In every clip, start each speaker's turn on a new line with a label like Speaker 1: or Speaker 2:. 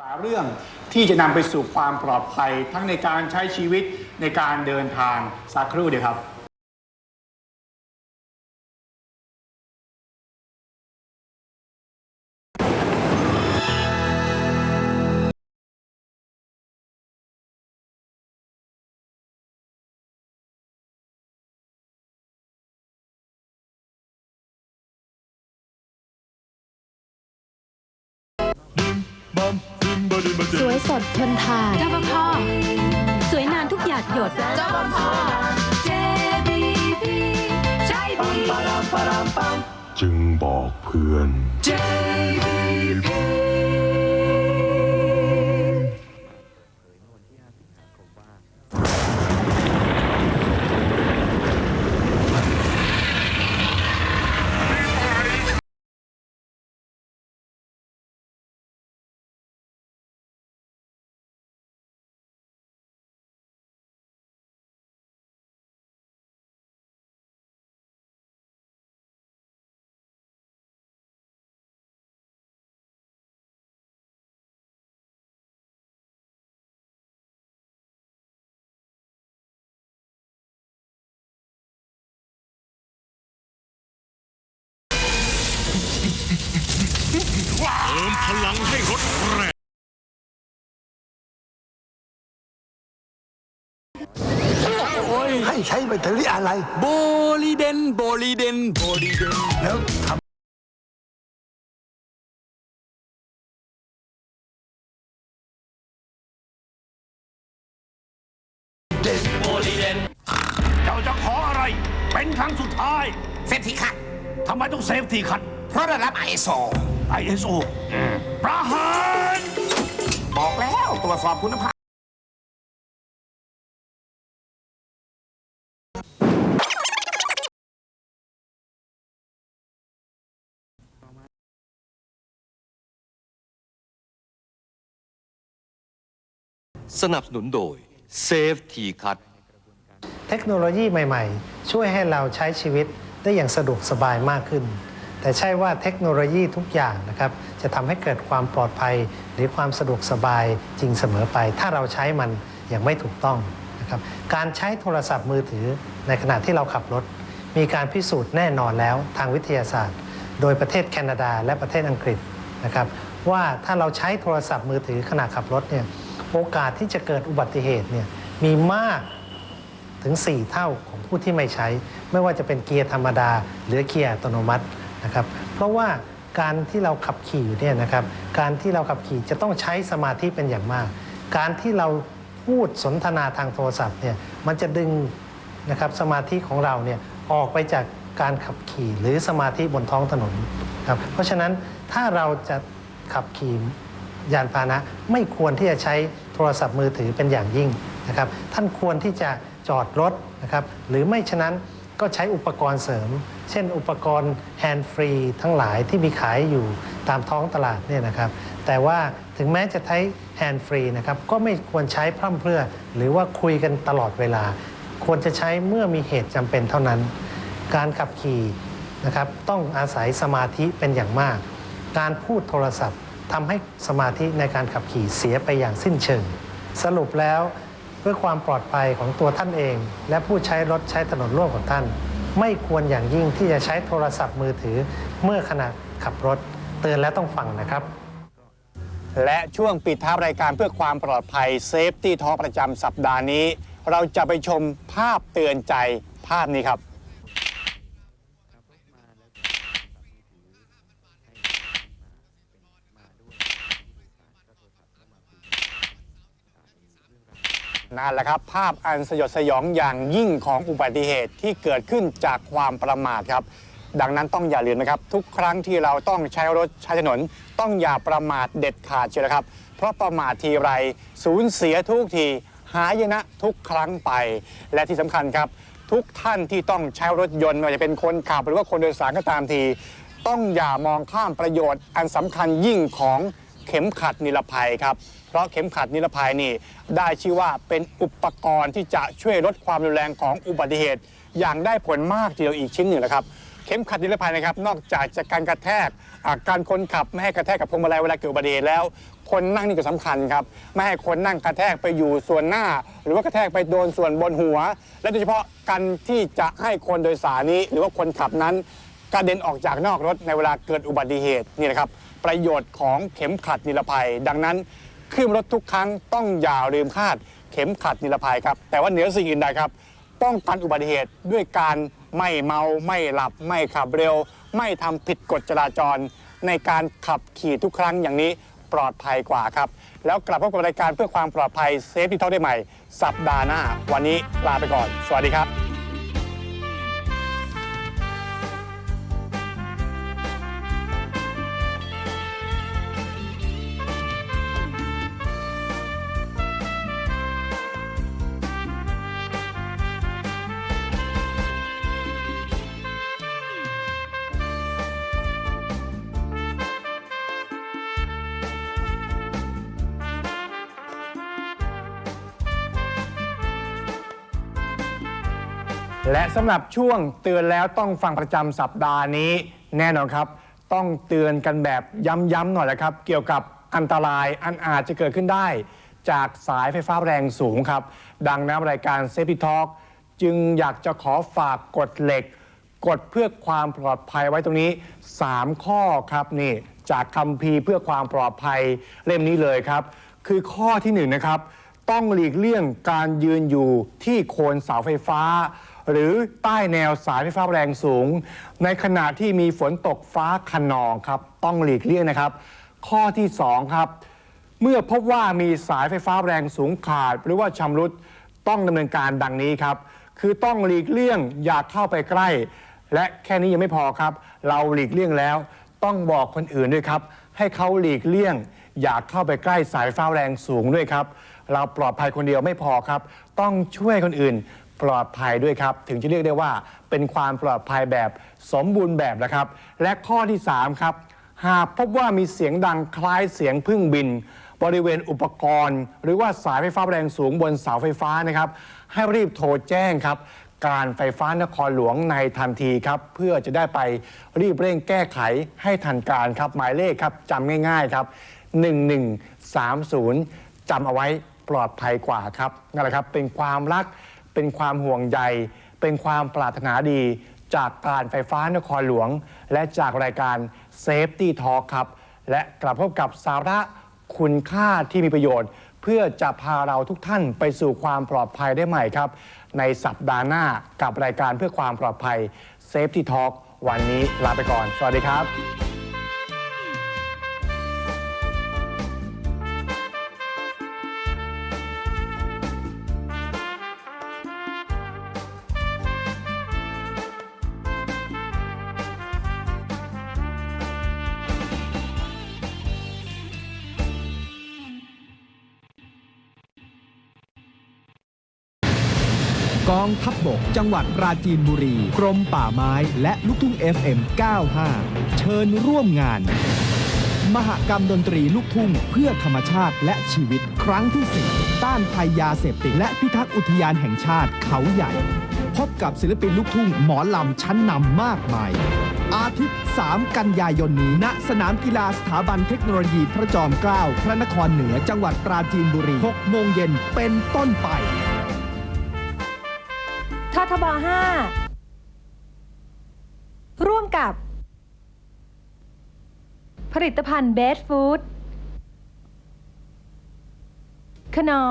Speaker 1: หลายเรื่องที่จะนำไปสู่ความปลอดภัยทั้งในการใช้ชีวิตในการเดินทางสักครู่เดียวครับ
Speaker 2: สวยสดทนทาน
Speaker 3: รปภสวยนานทุกหยาดหยดรปภ JBP ใช่ดี
Speaker 4: จึงบอกเพื่อน
Speaker 5: พลังให้รถแรง
Speaker 6: ให้ใช้แบตเตอรี่อะไร
Speaker 7: โบลีเดน โบลีเดน โบลีเดน
Speaker 6: แล้วทำเด็ด
Speaker 5: เจ้าจะขออะไร เป็นครั้งสุดท้าย
Speaker 8: เซฟทีคัด
Speaker 5: ทำไมต้องเซฟทีคัด
Speaker 8: เพราะได้รับ ISO
Speaker 5: ISO ประหาร
Speaker 8: บอกแล้วตรวจสอบคุณภาพ
Speaker 7: สนับสนุนโดย Safety Cut
Speaker 9: เทคโนโลยีใหม่ ๆ ช่วยให้เราใช้ชีวิตได้อย่างสะดวกสบายมากขึ้น แต่ใช่ว่าเทคโนโลยีทุกอย่างนะครับจะทำให้เกิดความปลอดภัย หรือความสะดวกสบายจริงเสมอไป ถ้าเราใช้มันอย่างไม่ถูกต้องนะครับการใช้โทรศัพท์มือถือในขณะที่เราขับรถ มีการพิสูจน์แน่นอนแล้วทางวิทยาศาสตร์ โดยประเทศแคนาดาและประเทศอังกฤษนะครับว่าถ้าเราใช้โทรศัพท์มือถือขณะขับรถเนี่ยโอกาสที่จะเกิดอุบัติเหตุเนี่ยมีมากถึง 4 เท่าของผู้ที่ไม่ใช้ ไม่ว่าจะเป็นเกียร์ธรรมดา หรือเกียร์อัตโนมัติ นะครับเพราะว่าการที่เราขับขี่อยู่เนี่ยนะครับการที่เราขับขี่จะต้องใช้สมาธิเป็นอย่างมาก การที่เราพูดสนทนาทางโทรศัพท์เนี่ยมันจะดึงนะครับสมาธิของเราเนี่ยออกไปจากการขับขี่หรือสมาธิบนท้องถนนครับเพราะฉะนั้นถ้าเราจะขับขี่ยานพาหนะไม่ควรที่จะใช้โทรศัพท์มือถือเป็นอย่างยิ่งนะครับท่านควรที่จะจอดรถนะครับหรือไม่ฉะนั้นก็ใช้อุปกรณ์เสริม เช่น อุปกรณ์แฮนด์ฟรีทั้งหลายที่มีขายอยู่ตามท้องตลาดเนี่ยนะครับ แต่ว่าถึงแม้จะใช้แฮนด์ฟรีนะครับก็ไม่ควรใช้พร่ำเพรื่อ หรือว่าคุยกันตลอดเวลา ควรจะใช้เมื่อมีเหตุจำเป็นเท่านั้น การขับขี่นะครับต้องอาศัยสมาธิเป็นอย่างมาก การพูดโทรศัพท์ทำให้สมาธิในการขับขี่เสียไปอย่างสิ้นเชิง สรุปแล้วเพื่อความปลอดภัยของตัวท่านเอง และผู้ใช้รถใช้ถนนร่วมของท่าน ไม่ควรอย่างยิ่งที่จะใช้โทรศัพท์มือถือเมื่อขณะขับรถเตือนและต้องฟังนะครับ
Speaker 1: และช่วงปิดท้ายรายการเพื่อความปลอดภัยเซฟตี้ทอประจำสัปดาห์นี้ เราจะไปชมภาพเตือนใจภาพนี้ครับ นั่นแหละครับ ภาพอันสยดสยองอย่างยิ่งของอุบัติเหตุที่เกิดขึ้นจากความประมาทครับ ดังนั้นต้องอย่าลืมนะครับ ทุกครั้งที่เราต้องใช้รถใช้ถนน ต้องอย่าประมาทเด็ดขาดเชียวนะครับ เพราะประมาททีไรสูญเสียทุกทีหายนะทุกครั้งไป และที่สำคัญครับ ทุกท่านที่ต้องใช้รถยนต์ไม่ว่าจะเป็นคนขับหรือว่าคนโดยสารก็ตามที ต้องอย่ามองข้ามประโยชน์อันสำคัญยิ่งของเข็มขัดนิรภัยครับ เพราะเข็มขัดนิรภัยนี่ได้ชื่อว่าเป็นอุปกรณ์ที่จะช่วยลดความรุนแรงของอุบัติเหตุ อย่างได้ผลมากทีเดียวอีกชิ้นหนึ่งนะครับเข็มขัดนิรภัยนะครับนอกจากจะการกระแทกการคนขับไม่ให้กระแทกกับพวงมาลัยเวลาเกิดอุบัติเหตุแล้ว คนนั่งนี่ก็สำคัญครับไม่ให้คนนั่งกระแทกไปอยู่ส่วนหน้า หรือว่ากระแทกไปโดนส่วนบนหัว และโดยเฉพาะการที่จะให้คนโดยสารนี้ หรือว่าคนขับนั้นกระเด็นออกจากนอกรถในเวลาเกิดอุบัติเหตุนี่นะครับประโยชน์ของเข็มขัดนิรภัย ดังนั้น ขึ้นรถทุกครั้งต้องอย่าลืมคาดเข็มขัดนิรภัยครับ แต่ว่าเหนือสิ่งอื่นใดครับ ป้องกันอุบัติเหตุด้วยการไม่เมาไม่หลับ ไม่ขับเร็ว ไม่ทำผิดกฎจราจร ในการขับขี่ทุกครั้งอย่างนี้ปลอดภัยกว่าครับ แล้วกลับพบกับรายการเพื่อความปลอดภัยเซฟที่เท่าได้ใหม่ สัปดาห์หน้า วันนี้ลาไปก่อน สวัสดีครับ และสำหรับช่วงเตือนแล้วต้องฟังประจำสัปดาห์นี้ แน่นอนครับ ต้องเตือนกันแบบย้ำๆหน่อยแหละครับ เกี่ยวกับอันตรายอันอาจจะเกิดขึ้นได้ จากสายไฟฟ้าแรงสูงครับ ดังนั้นรายการเซฟ t ี t ทอ k จึงอยากจะขอฝากกฎเหล็กกฎเพื่อความปลอดภัยไว้ตรงนี้ 3 ข้อครับนี่จากคัมภีเพื่อความปลอดภัยเล่มนี้เลยครับ คือข้อที่1นะครับ ต้องหลีกเลี่ยงการยืนอยู่ที่โคนเสาไฟฟ้า หรือใต้แนวสายไฟฟ้าแรงสูง ในขณะที่มีฝนตกฟ้าขนองครับต้องหลีกเลี่ยงนะครับ ข้อที่ 2 ครับ เมื่อพบว่ามีสายไฟฟ้าแรงสูงขาด หรือว่าชำรุดต้องดำเนินการดังนี้ครับ คือต้องหลีกเลี่ยงอย่าเข้าไปใกล้ และแค่นี้ยังไม่พอครับ เราหลีกเลี่ยงแล้ว ต้องบอกคนอื่นด้วยครับ ให้เขาหลีกเลี่ยง อย่าเข้าไปใกล้สายไฟฟ้าแรงสูงด้วยครับ เราปลอดภัยคนเดียวไม่พอครับ ต้องช่วยคนอื่น ปลอดภัยด้วยครับ ถึงจะเรียกได้ว่าเป็นความปลอดภัยแบบสมบูรณ์แบบนะครับ และข้อที่ 3 ครับ หากพบว่ามีเสียงดังคล้ายเสียงพึ่งบิน บริเวณอุปกรณ์ หรือว่าสายไฟฟ้าแรงสูงบนเสาไฟฟ้านะครับ ให้รีบโทรแจ้งครับ การไฟฟ้านครหลวงในทันทีครับ เพื่อจะได้ไปรีบเร่งแก้ไขให้ทันการครับหมายเลขครับจำง่าย ๆครับ 1130จำเอาไว้ปลอดภัยกว่าครับนั่นแหละครับเป็นความรัก เป็นความห่วงใย เป็นความปรารถนาดี จากการไฟฟ้านครหลวง และจากรายการ Safety Talk ครับ และกลับพบกับสาระคุณค่าที่มีประโยชน์ เพื่อจะพาเราทุกท่านไปสู่ความปลอดภัยได้ใหม่ครับ ในสัปดาห์หน้ากับรายการเพื่อความปลอดภัย Safety Talk วันนี้ลาไปก่อน สวัสดีครับ
Speaker 2: กองทัพบบก จังหวัดปราจีนบุรี กรมป่าไม้และลูกทุ่ง FM 95 เชิญร่วมงาน มหกรรมดนตรีลูกทุ่ง เพื่อธรรมชาติและชีวิตครั้งที่4ต้านภัยยาเสพติดและพิทักษ์อุทยานแห่งชาติเขาใหญ่ พบกับศิลปินลูกทุ่งหมอลำชั้นนำมากมายอาทิตย์ 3 กันยายนนี้ ณ สนามกีฬาสถาบันเทคโนโลยีพระจอมเกล้า พระนครเหนือ จังหวัดปราจีนบุรี 6 โมงเย็นเป็นต้นไป
Speaker 10: ทบ 5 ร่วมกับ ผลิตภัณฑ์เบสฟู้ดขนอ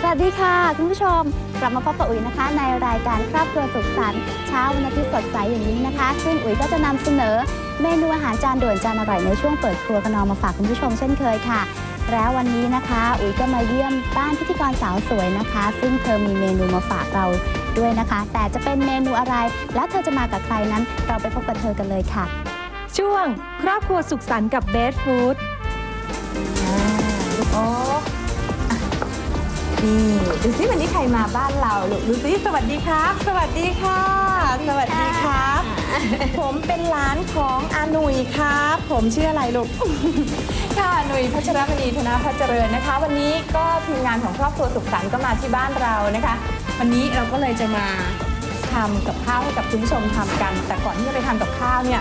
Speaker 11: สวัสดีค่ะ คุณผู้ชม กลับมาพบกับอุ๋ยนะคะ ในรายการครอบครัวสุขสันต์เช้าวันอาทิตย์สดใสอย่างนี้นะคะ ซึ่งอุ๋ยก็จะนำเสนอ เมนูอาหารจานด่วนจานอร่อยในช่วงเปิดครัวกันนอมาฝากคุณผู้ชมเช่นเคยค่ะ แล้ววันนี้นะคะ อุ๋ยก็มาเยี่ยมบ้านพิธีกรสาวสวยนะคะ ซึ่งเธอมีเมนูมาฝากเราด้วยนะคะ แต่จะเป็นเมนูอะไร แล้วเธอจะมากับใครนั้น เราไปพบกับเธอกันเลยค่ะ
Speaker 10: ช่วง ครอบครัวสุขสันต์กับเบสฟู้ด
Speaker 12: โอ้ นี่ดูสิวันนี้ใครมาบ้านเราลูกดูสิสวัสดีครับ สวัสดีค่ะ สวัสดีครับ ผมเป็นหลานของอาหนุยครับ ผมชื่ออะไรลูก ค่ะหนุ่ยพัชรมณีธนาพัชเจริญนะคะ วันนี้ก็ทีมงานของครอบครัวสุขสันต์ก็มาที่บ้านเรานะคะ วันนี้เราก็เลยจะมาทำกับข้าวให้กับคุณผู้ชมทำกัน แต่ก่อนที่จะไปทำกับข้าวเนี่ย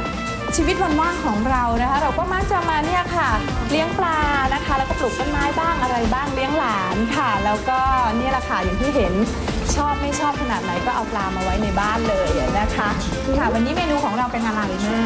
Speaker 12: ชีวิตวันว่างของเรานะคะ เราก็มักจะมาเนี่ยค่ะ เลี้ยงปลานะคะ แล้วก็ปลูกต้นไม้บ้างอะไรบ้างเลี้ยงหลานค่ะ แล้วก็นี่แหละค่ะอย่างที่เห็นชอบไม่ชอบขนาดไหนก็เอาปลามาไว้ในบ้านเลยนะคะค่ะวันนี้เมนูของเราเป็นอะไรแม่